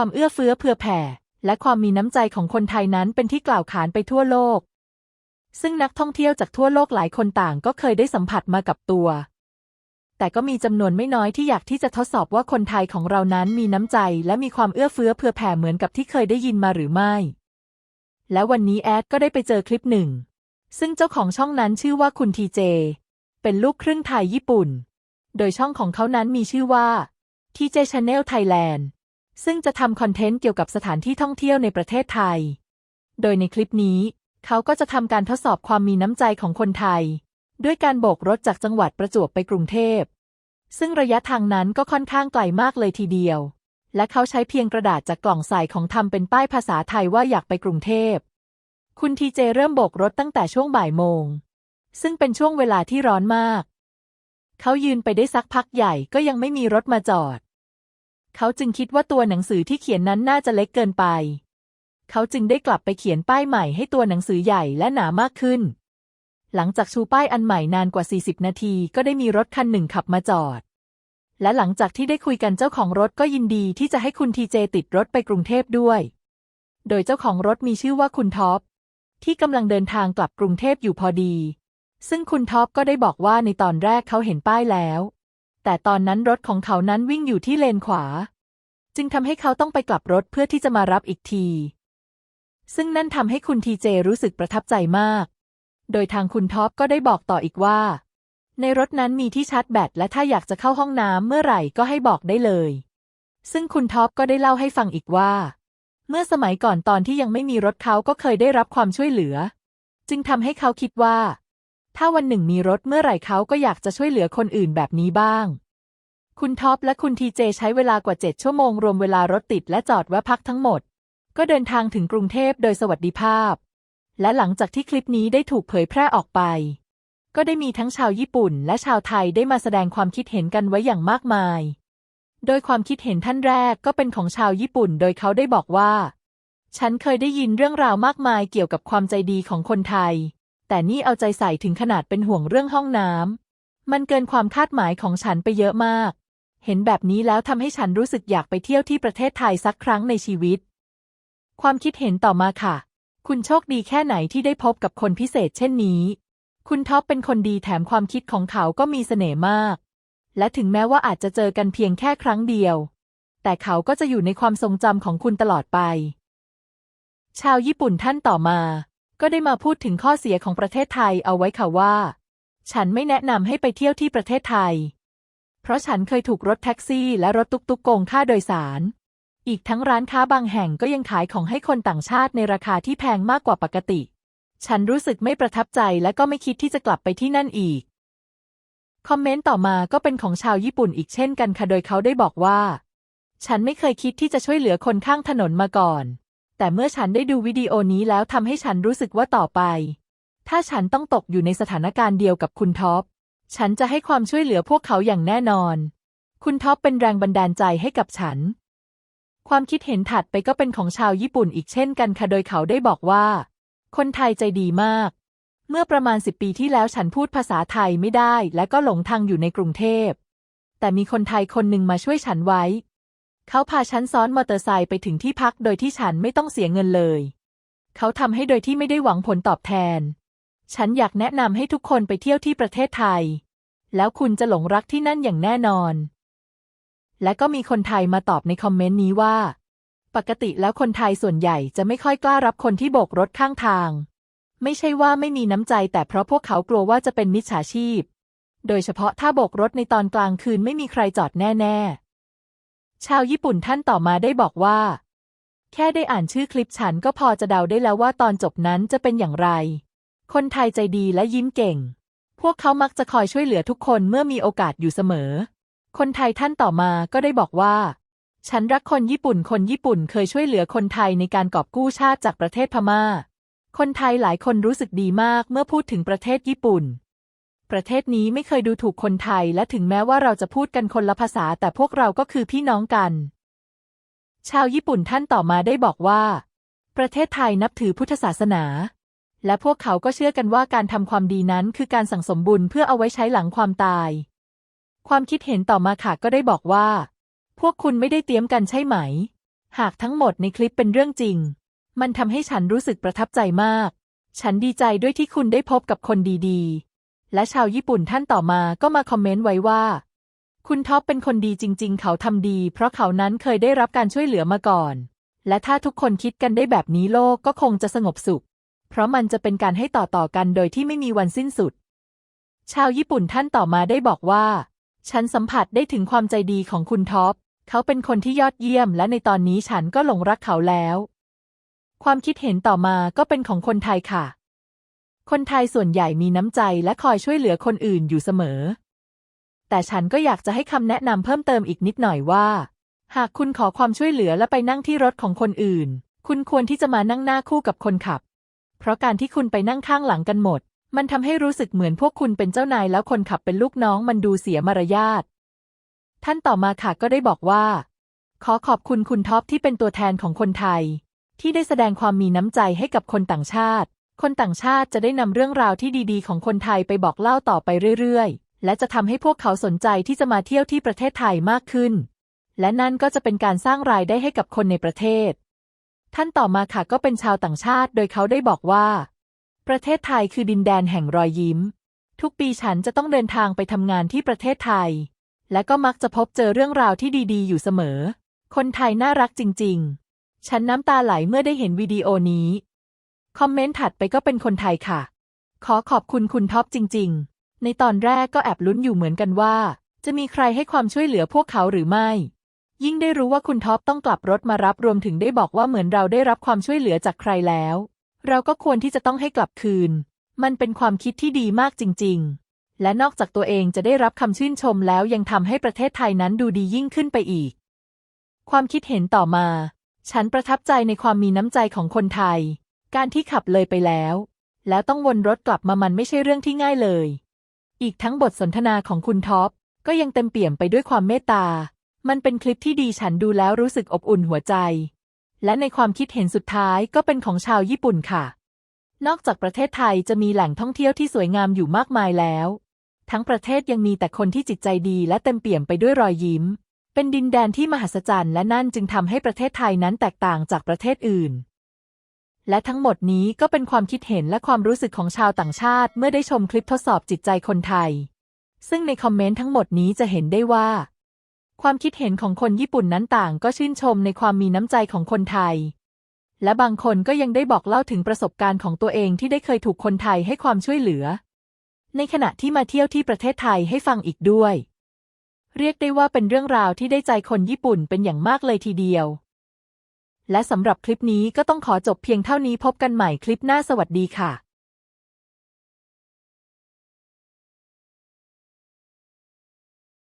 ความเอื้อเฟื้อเผื่อแผ่ และความมีน้ำใจของคนไทยนั้นเป็นที่กล่าวขานไปทั่วโลก ซึ่งนักท่องเที่ยวจากทั่วโลกหลายคนต่างก็เคยได้สัมผัสมากับตัว แต่ก็มีจำนวนไม่น้อยที่อยากที่จะทดสอบว่าคนไทยของเรานั้นมีน้ำใจ และมีความเอื้อเฟื้อเผื่อแผ่เหมือนกับที่เคยได้ยินมาหรือไม่ และวันนี้แอดก็ได้ไปเจอคลิปหนึ่ง ซึ่งเจ้าของช่องนั้นชื่อว่าคุณทีเจ เป็นลูกครึ่งไทยญี่ปุ่น โดยช่องของเขานั้นมีชื่อว่า TJ Channel Thailand ซึ่งจะทำคอนเทนต์เกี่ยวกับสถานที่ท่องเที่ยวในประเทศไทย โดยในคลิปนี้ เขาก็จะทำการทดสอบความมีน้ำใจของคนไทย ด้วยการโบกรถจากจังหวัดประจวบไปกรุงเทพ ซึ่งระยะทางนั้นก็ค่อนข้างไกลมากเลยทีเดียว และเขาใช้เพียงกระดาษจากกล่องใส่ของทำเป็นป้ายภาษาไทยว่าอยากไปกรุงเทพ คุณทีเจเริ่มโบกรถตั้งแต่ช่วงบ่ายโมง ซึ่งเป็นช่วงเวลาที่ร้อนมาก เขายืนไปได้สักพักใหญ่ก็ยังไม่มีรถมาจอด เขาจึงคิดว่าตัวหนังสือที่เขียนนั้นน่าจะเล็กเกินไป เขาจึงได้กลับไปเขียนป้ายใหม่ให้ตัวหนังสือใหญ่และหนามากขึ้น หลังจากชูป้ายอันใหม่นานกว่า 40 นาทีก็ได้มีรถคันหนึ่งขับมาจอด และหลังจากที่ได้คุยกันเจ้าของรถก็ยินดีที่จะให้คุณทีเจติดรถไปกรุงเทพด้วย โดยเจ้าของรถมีชื่อว่าคุณท็อปที่กำลังเดินทางกลับกรุงเทพอยู่พอดี ซึ่งคุณท็อปก็ได้บอกว่าในตอนแรกเขาเห็นป้ายแล้ว แต่ตอนนั้นรถของเขานั้นวิ่งอยู่ที่เลนขวา จึงทำให้เขาต้องไปกลับรถเพื่อที่จะมารับอีกที ซึ่งนั่นทำให้คุณทีเจรู้สึกประทับใจมาก โดยทางคุณท็อปก็ได้บอกต่ออีกว่า ในรถนั้นมีที่ชาร์จแบตและถ้าอยากจะเข้าห้องน้ำเมื่อไหร่ก็ให้บอกได้เลย ซึ่งคุณท็อปก็ได้เล่าให้ฟังอีกว่า เมื่อสมัยก่อนตอนที่ยังไม่มีรถเขาก็เคยได้รับความช่วยเหลือ จึงทำให้เขาคิดว่า ถ้าวันหนึ่งมีรถเมื่อไหร่เขาก็อยากจะช่วยเหลือคนอื่นแบบนี้บ้าง คุณท็อปและคุณทีเจใช้เวลากว่าเจ็ดชั่วโมงรวมเวลารถติดและจอดแวะพักทั้งหมด ก็เดินทางถึงกรุงเทพโดยสวัสดิภาพ และหลังจากที่คลิปนี้ได้ถูกเผยแพร่ออกไป ก็ได้มีทั้งชาวญี่ปุ่น และชาวไทยได้มาแสดงความคิดเห็นกันไว้อย่างมากมาย โดยความคิดเห็นท่านแรกก็เป็นของชาวญี่ปุ่น โดยเขาได้บอกว่า ฉันเคยได้ยินเรื่องราวมากมายเกี่ยวกับความใจดีของคนไทย แต่นี่เอาใจใส่ถึงขนาดเป็นห่วงเรื่องห้องน้ำ มันเกินความคาดหมายของฉันไปเยอะมาก เห็นแบบนี้แล้วทำให้ฉันรู้สึกอยากไปเที่ยวที่ประเทศไทยสักครั้งในชีวิต ความคิดเห็นต่อมาค่ะ คุณโชคดีแค่ไหนที่ได้พบกับคนพิเศษเช่นนี้ คุณท็อปเป็นคนดีแถมความคิดของเขาก็มีเสน่ห์มาก และถึงแม้ว่าอาจจะเจอกันเพียงแค่ครั้งเดียว แต่เขาก็จะอยู่ในความทรงจำของคุณตลอดไป ชาวญี่ปุ่นท่านต่อมา ก็ได้มาพูดถึงข้อเสียของประเทศไทยเอาไว้ค่ะว่า ฉันไม่แนะนำให้ไปเที่ยวที่ประเทศไทย เพราะฉันเคยถูกรถแท็กซี่และรถตุกตุกโกงค่าโดยสาร อีกทั้งร้านค้าบางแห่งก็ยังขายของให้คนต่างชาติในราคาที่แพงมากกว่าปกติ ฉันรู้สึกไม่ประทับใจและก็ไม่คิดที่จะกลับไปที่นั่นอีก คอมเมนต์ต่อมาก็เป็นของชาวญี่ปุ่นอีกเช่นกันค่ะโดยเขาได้บอกว่า ฉันไม่เคยคิดที่จะช่วยเหลือคนข้างถนนมาก่อน แต่เมื่อฉันได้ดูวิดีโอนี้แล้วทำให้ฉันรู้สึกว่าต่อไป ถ้าฉันต้องตกอยู่ในสถานการณ์เดียวกับคุณท็อป ฉันจะให้ความช่วยเหลือพวกเขาอย่างแน่นอน คุณท็อปเป็นแรงบันดาลใจให้กับฉัน ความคิดเห็นถัดไปก็เป็นของชาวญี่ปุ่นอีกเช่นกันค่ะโดยเขาได้บอกว่า คนไทยใจดีมาก เมื่อประมาณสิบปีที่แล้วฉันพูดภาษาไทยไม่ได้ และก็หลงทางอยู่ในกรุงเทพ แต่มีคนไทยคนหนึ่งมาช่วยฉันไว้ เขาพาฉันซ้อนมอเตอร์ไซค์ไปถึงที่พักโดยที่ฉันไม่ต้องเสียเงินเลย เขาทำให้โดยที่ไม่ได้หวังผลตอบแทน ฉันอยากแนะนำให้ทุกคนไปเที่ยวที่ประเทศไทย แล้วคุณจะหลงรักที่นั่นอย่างแน่นอน และก็มีคนไทยมาตอบในคอมเมนต์นี้ว่า ปกติแล้วคนไทยส่วนใหญ่จะไม่ค่อยกล้ารับคนที่โบกรถข้างทาง ไม่ใช่ว่าไม่มีน้ำใจ แต่เพราะพวกเขากลัวว่าจะเป็นมิจฉาชีพ โดยเฉพาะถ้าโบกรถในตอนกลางคืนไม่มีใครจอดแน่ ๆ ชาวญี่ปุ่นท่านต่อมาได้บอกว่า แค่ได้อ่านชื่อคลิปฉันก็พอจะเดาได้แล้วว่าตอนจบนั้นจะเป็นอย่างไร คนไทยใจดีและยิ้มเก่ง พวกเขามักจะคอยช่วยเหลือทุกคนเมื่อมีโอกาสอยู่เสมอ คนไทยท่านต่อมาก็ได้บอกว่า ฉันรักคนญี่ปุ่น คนญี่ปุ่นเคยช่วยเหลือคนไทยในการกอบกู้ชาติจากประเทศพม่า คนไทยหลายคนรู้สึกดีมากเมื่อพูดถึงประเทศญี่ปุ่น ประเทศนี้ไม่เคยดูถูกคนไทย และถึงแม้ว่าเราจะพูดกันคนละภาษา แต่พวกเราก็คือพี่น้องกัน ชาวญี่ปุ่นท่านต่อมาได้บอกว่า ประเทศไทยนับถือพุทธศาสนา และพวกเขาก็เชื่อกันว่าการทำความดีนั้นคือการสั่งสมบุญเพื่อเอาไว้ใช้หลังความตาย ความคิดเห็นต่อมาค่ะก็ได้บอกว่า พวกคุณไม่ได้เตรียมกันใช่ไหม หากทั้งหมดในคลิปเป็นเรื่องจริง มันทำให้ฉันรู้สึกประทับใจมาก ฉันดีใจด้วยที่คุณได้พบกับคนดีๆ และชาวญี่ปุ่นท่านต่อมาก็มาคอมเมนต์ไว้ว่า คุณท็อปเป็นคนดีจริง ๆ เขาทำดี เพราะเขานั้นเคยได้รับการช่วยเหลือมาก่อน และถ้าทุกคนคิดกันได้แบบนี้โลกก็คงจะสงบสุข เพราะมันจะเป็นการให้ต่อๆกันโดยที่ไม่มีวันสิ้นสุด ชาวญี่ปุ่นท่านต่อมาได้บอกว่า ฉันสัมผัสได้ถึงความใจดีของคุณท็อป เขาเป็นคนที่ยอดเยี่ยม และในตอนนี้ฉันก็หลงรักเขาแล้ว ความคิดเห็นต่อมาก็เป็นของคนไทยค่ะ คนไทยส่วนใหญ่มีน้ำใจและคอยช่วยเหลือคนอื่นอยู่เสมอ แต่ฉันก็อยากจะให้คำแนะนำเพิ่มเติมอีกนิดหน่อยว่า หากคุณขอความช่วยเหลือและไปนั่งที่รถของคนอื่น คุณควรที่จะมานั่งหน้าคู่กับคนขับ เพราะการที่คุณไปนั่งข้างหลังกันหมด มันทำให้รู้สึกเหมือนพวกคุณเป็นเจ้านายแล้วคนขับเป็นลูกน้องมันดูเสียมารยาท ท่านต่อมาค่ะก็ได้บอกว่า ขอขอบคุณคุณท็อปที่เป็นตัวแทนของคนไทย ที่ได้แสดงความมีน้ำใจให้กับคนต่างชาติ คนต่างชาติจะได้นำเรื่องราวที่ดีๆ ของคนไทยไปบอกเล่าต่อไปเรื่อยๆ และจะทำให้พวกเขาสนใจที่จะมาเที่ยวที่ประเทศไทยมากขึ้น และนั่นก็จะเป็นการสร้างรายได้ให้กับคนในประเทศ ท่านต่อมาค่ะก็เป็นชาวต่างชาติ โดยเขาได้บอกว่า ประเทศไทยคือดินแดนแห่งรอยยิ้ม ทุกปีฉันจะต้องเดินทางไปทำงานที่ประเทศไทย และก็มักจะพบเจอเรื่องราวที่ดีๆ อยู่เสมอ คนไทยน่ารักจริง ๆ ฉันน้ำตาไหลเมื่อได้เห็นวิดีโอนี้ คอมเมนต์ถัดไปก็เป็นคนไทยค่ะ ขอขอบคุณคุณท็อปจริง ๆ ในตอนแรกก็แอบลุ้นอยู่เหมือนกันว่า จะมีใครให้ความช่วยเหลือพวกเขาหรือไม่ ยิ่งได้รู้ว่าคุณท็อปต้องกลับรถมารับรวมถึงได้บอกว่าเหมือนเราได้รับความช่วยเหลือจากใครแล้ว เราก็ควรที่จะต้องให้กลับคืน มันเป็นความคิดที่ดีมากจริง ๆ และนอกจากตัวเองจะได้รับคำชื่นชมแล้วยังทำให้ประเทศไทยนั้นดูดียิ่งขึ้นไปอีก ความคิดเห็นต่อมา ฉันประทับใจในความมีน้ำใจของคนไทย การที่ขับเลยไปแล้ว แล้วต้องวนรถกลับมามันไม่ใช่เรื่องที่ง่ายเลย อีกทั้งบทสนทนาของคุณท็อป ก็ยังเต็มเปี่ยมไปด้วยความเมตตา มันเป็นคลิปที่ดีฉันดูแล้วรู้สึกอบอุ่นหัวใจ และในความคิดเห็นสุดท้ายก็เป็นของชาวญี่ปุ่นค่ะ นอกจากประเทศไทยจะมีแหล่งท่องเที่ยวที่สวยงามอยู่มากมายแล้ว ทั้งประเทศยังมีแต่คนที่จิตใจดีและเต็มเปี่ยมไปด้วยรอยยิ้ม เป็นดินแดนที่มหัศจรรย์และนั่นจึงทำให้ประเทศไทยนั้นแตกต่างจากประเทศอื่น และทั้งหมดนี้ก็เป็นความคิดเห็นและความรู้สึกของชาวต่างชาติ เมื่อได้ชมคลิปทดสอบจิตใจคนไทย ซึ่งในคอมเมนต์ทั้งหมดนี้จะเห็นได้ว่า ความคิดเห็นของคนญี่ปุ่นนั้นต่างก็ชื่นชมในความมีน้ำใจของคนไทย และบางคนก็ยังได้บอกเล่าถึงประสบการณ์ของตัวเองที่ได้เคยถูกคนไทยให้ความช่วยเหลือ ในขณะที่มาเที่ยวที่ประเทศไทยให้ฟังอีกด้วย เรียกได้ว่าเป็นเรื่องราวที่ได้ใจคนญี่ปุ่นเป็นอย่างมากเลยทีเดียว และสำหรับคลิปนี้ก็ต้องขอจบเพียงเท่านี้พบกันใหม่คลิปหน้าสวัสดีค่ะ